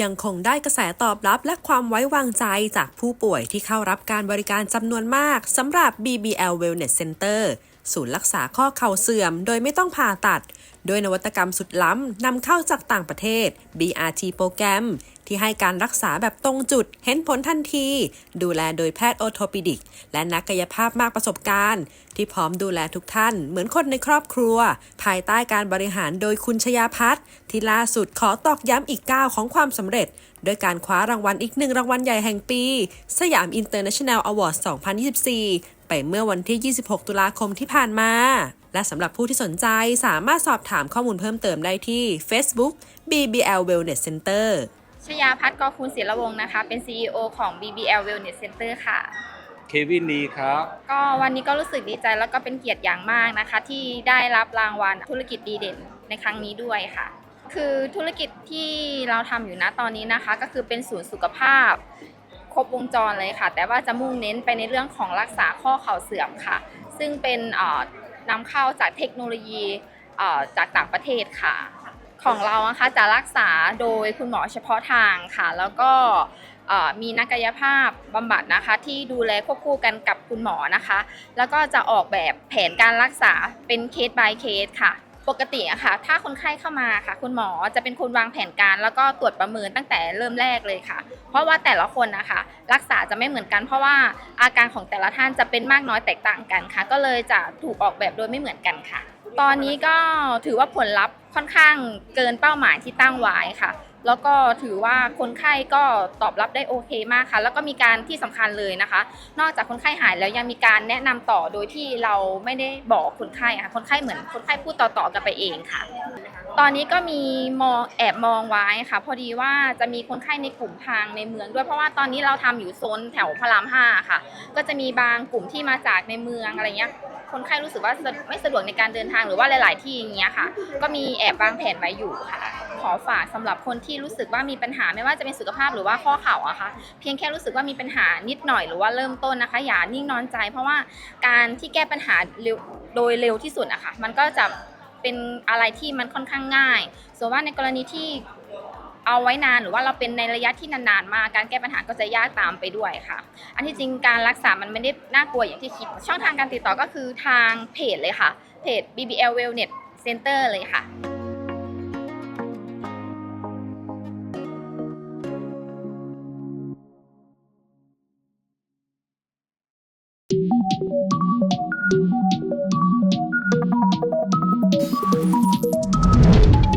ยังคงได้กระแสตอบรับและความไว้วางใจจากผู้ป่วยที่เข้ารับการบริการจำนวนมากสำหรับ BBL Wellness Center ศูนย์รักษาข้อเข่าเสื่อม โดยไม่ต้องผ่าตัด โดยนวัตกรรมสุดล้ำนำเข้าจากต่างประเทศ BRT โปรแกรม ที่ให้การรักษาแบบตรงจุด เห็นผลทันที ดูแลโดยแพทย์โอโทปิดิก และนักกายภาพมากประสบการณ์ ที่พร้อมดูแลทุกท่าน เหมือนคนในครอบครัว ภายใต้การบริหารโดยคุณชยาพัฒน์ที่ล่าสุดขอตอกย้ำอีกก้าวของความสำเร็จโดยการคว้ารางวัลอีกหนึ่งรางวัลใหญ่แห่งปี สยามอินเตอร์เนชั่นแนลอวอร์ด 2024 ไปเมื่อวันที่ 26 ตุลาคมที่ผ่านมา และสำหรับผู้ที่สนใจสามารถสอบถามข้อมูลเพิ่มเติมได้ที่ Facebook BBL Wellness Center ชยาพัฒน์กอคูณศิลวงศ์นะคะ เป็น CEO ของ BBL Wellness Center ค่ะ เควินลีครับ ก็วันนี้ก็รู้สึกดีใจแล้วก็เป็นเกียรติอย่างมากนะคะ ที่ได้รับรางวัลธุรกิจดีเด่นในครั้งนี้ด้วยค่ะ คือธุรกิจที่เราทำอยู่นะตอนนี้นะคะ ก็คือเป็นศูนย์สุขภาพ ครบวงจรเลยค่ะ แต่ว่าจะมุ่งเน้นไปในเรื่องของรักษาข้อเข่าเสื่อมค่ะ ซึ่งเป็นเอ่อนำเข้าจากเทคโนโลยีเอ่อจากต่างประเทศค่ะ ของเรานะคะจะรักษาโดยคุณหมอเฉพาะทางค่ะ แล้วก็มีนักกายภาพบำบัดนะคะ ที่ดูแลควบคู่กันกับคุณหมอนะคะ แล้วก็จะออกแบบแผนการรักษาเป็นเคส by เคสค่ะ ปกติอะค่ะ ถ้าคนไข้เข้ามาค่ะ คุณหมอจะเป็นคนวางแผนการ แล้วก็ตรวจประเมินตั้งแต่เริ่มแรกเลยค่ะ เพราะว่าแต่ละคนนะคะ รักษาจะไม่เหมือนกัน เพราะว่าอาการของแต่ละท่านจะเป็นมากน้อยแตกต่างกันค่ะ ก็เลยจะถูกออกแบบโดยไม่เหมือนกันค่ะ ตอนนี้ก็ถือว่าผลลัพธ์ค่อนข้างเกินเป้าหมายที่ตั้งไว้ค่ะ แล้วก็ถือว่าคนไข้ก็ตอบรับได้โอเคมากค่ะ แล้วก็มีการที่สำคัญเลยนะคะ นอกจากคนไข้หายแล้วยังมีการแนะนำต่อโดยที่เราไม่ได้บอกคนไข้ค่ะ คนไข้เหมือนคนไข้พูดต่อๆกันไปเองค่ะ ตอนนี้ก็มีมองแอบมองไว้ค่ะ พอดีว่าจะมีคนไข้ในกลุ่มทางในเมืองด้วย เพราะว่าตอนนี้เราทำอยู่โซนแถวพระรามห้าค่ะ ก็จะมีบางกลุ่มที่มาจากในเมืองอะไรเงี้ย คนไข้รู้สึกว่าไม่สะดวกในการเดินทางหรือว่าหลาย ๆ ที่อย่างเงี้ยค่ะ ก็มีแอบวางแผนไว้อยู่ค่ะ ขอฝากสำหรับคนที่รู้สึกว่ามีปัญหาไม่ว่าจะเป็นสุขภาพหรือว่าข้อเข่าอะค่ะ เพียงแค่รู้สึกว่ามีปัญหานิดหน่อยหรือว่าเริ่มต้นนะคะ อย่านิ่งนอนใจ เพราะว่าการที่แก้ปัญหาเร็วโดยเร็วที่สุดอะค่ะ มันก็จะเป็นอะไรที่มันค่อนข้างง่าย ส่วนว่าในกรณีที่ เอาไว้นานหรือว่าเราเป็นในระยะที่นานๆมาการแก้ปัญหาก็จะยากตามไปด้วยค่ะ อันที่จริงการรักษามันไม่ได้น่ากลัวอย่างที่คิด ช่องทางการติดต่อก็คือทางเพจเลยค่ะเพจ BBL Wellness Center เลยค่ะ